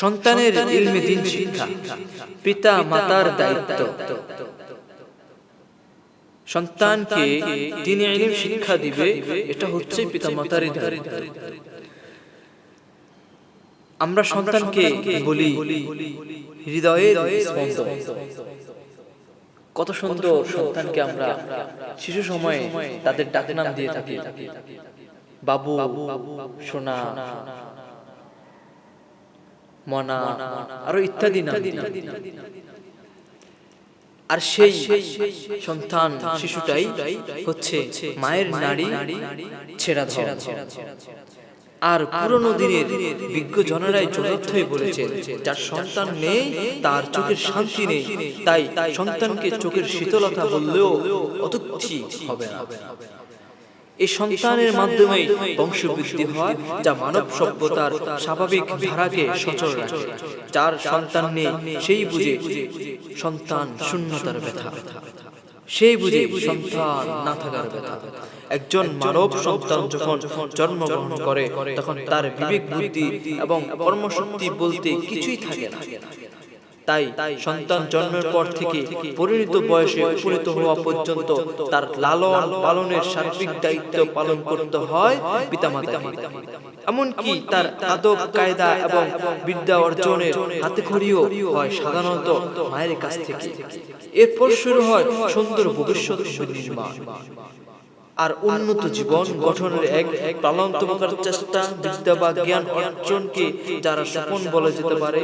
সন্তানের ইলমে দিন শিক্ষা। পিতা মাতার দায়িত্ব। সন্তানকে তিনি ইলম শিক্ষা দিবে। এটা হচ্ছে পিতা মাতারই দায়িত্ব আমরা সন্তানকে বলি হৃদয়ের স্পন্দন। কত সুন্দর সন্তানকে আমরা শিশু সময়ে তাদের ডাকে ডাকনাম দিয়ে থাকি। বাবু সোনা। মনা আরও ইত্যাদি আর সেই সন্তান শিশুটাই হচ্ছে মায়ের নারী ছেড়া ধরা। আর পুরনো দিনের বিজ্ঞ জনেরাই চতুর্থই বলেছেন যার সন্তান নেই তার চোখের শান্তি নেই। তাই সন্তানকে চোখের শীতলতা বললেও অতুচ্ছি হবে না। এই সন্তানের মাধ্যমে বংশবৃদ্ধি হয় যা মানব সভ্যতার স্বাভাবিক ধারাকে সচল রাখে। যার সন্তান নেই সেই বুঝে সন্তান শূন্যতার ব্যথা। সেই বুঝে সন্তান না থাকার ব্যথা। একজন মানব সন্তান যখন জন্মগ্রহণ করে তখন তার বিবেক বুদ্ধি এবং কর্মশক্তি বলতে কিছুই থাকে না। তাই সন্তান জন্মের পর থেকে পরিণত বয়সে উপনীত হওয়া পর্যন্ত তার লালন পালনের সার্বিক দায়িত্ব পালন করতে হয় পিতামাতাকে। এমনকি তার আদব, কায়দা এবং বিদ্যা অর্জনের হাতে খড়িও হয় সাধারণত মায়ের কাছ থেকে। এরপর শুরু হয় সুন্দর ভবিষ্যৎ নির্মাণ। আর উন্নত জীবন গঠনের এক প্রাণান্তমকার চেষ্টা, বিদ্যা বা জ্ঞান অর্জনকে যারা স্বপন বলা যেতে পারে।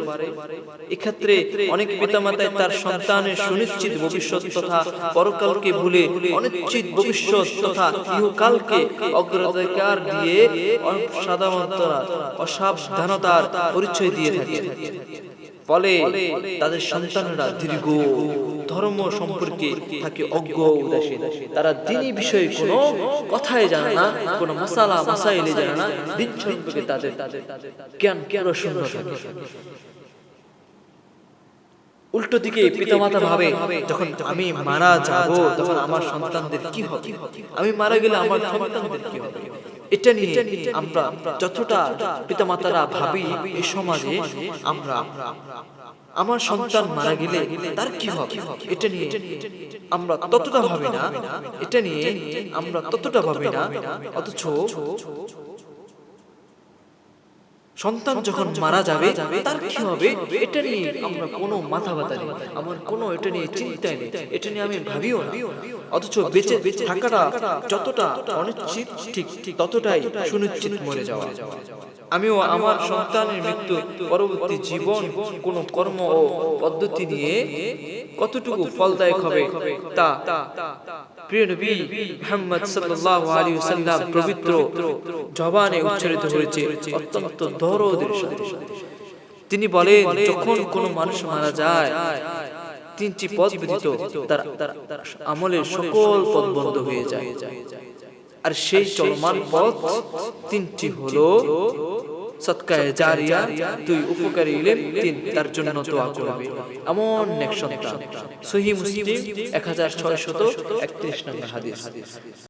এক্ষেত্রে অনেক পিতামাতায় তার সন্তানের সুনিশ্চিত ভবিষ্যৎ তথা পরকালকে ভুলে অনিশ্চিত ভবিষ্যৎ তথা ইহকালকে অগ্রাধিকার দিয়ে অসাধারণতা অসাবধানতার পরিচয় দিয়ে থাকে। ফলে তাদের সন্তানরা দীর্ঘ ধর্ম সম্পর্কে থাকে অজ্ঞ উদাসীন। তারা দিনই বিষয়ে কোনো কথাই জানে না কোনো মশালা মাসাইলে জানে না দিন সম্পর্কে তাদের জ্ঞান কেন শূন্য থাকে। উল্টো দিকে পিতামাতা ভাবে যখন আমি মারা যাব তখন আমার সন্তানদের কি হবে? আমি মারা গেলে আমার সন্তানদের কি হবে? এটা নিয়ে আমরা যতটা পিতামাতারা ভাবি এই সমাজে, আমরা আমার সন্তান মারা গেলে তার কি হবে? এটা নিয়ে আমরা ততটা ভাবি না, এটা নিয়ে আমরা ততটা ভাবি না, অথচ সন্তান যখন মারা যাবে তার কি হবে? এটা নিয়ে আমরা কোনো মাথা ব্যথা নেই। আমার কোনো এটা নিয়ে চিন্তাই নেই। এটা নিয়ে আমি ভাবিও না। অথচ বেঁচে বেঁচে থাকাটা যতটা অনিশ্চিত ঠিক ঠিক ততটাই সুনিশ্চিত মরে যাওয়া। আমিও আমার সন্তানের মৃত্যু পরবর্তী জীবন কোন কর্ম ও পদ্ধতি নিয়ে কতটুকু ফলদায়ক হবে? তা প্রিয় নবী মুহাম্মদ সাল্লাল্লাহু আলাইহি ওয়াসাল্লাম পবিত্র জবানে উচ্চারিত হয়েছে অত্যন্ত দরদের সাথে। তিনি বলেন যখন কোন মানুষ মারা যায় তিনটি পথ ব্যতীত তার আমলের সকল পথ বন্ধ হয়ে যায়। আর সেই চলমান পথ তিনটি হলো সৎকায় জারিয়া দুই উপকারী ইলেম তিন তার জন্য দোয়া করবে। এমন এক সন্তান সহি মুসলিম এক হাজার ছয়শত একত্রিশ নম্বর হাদিস।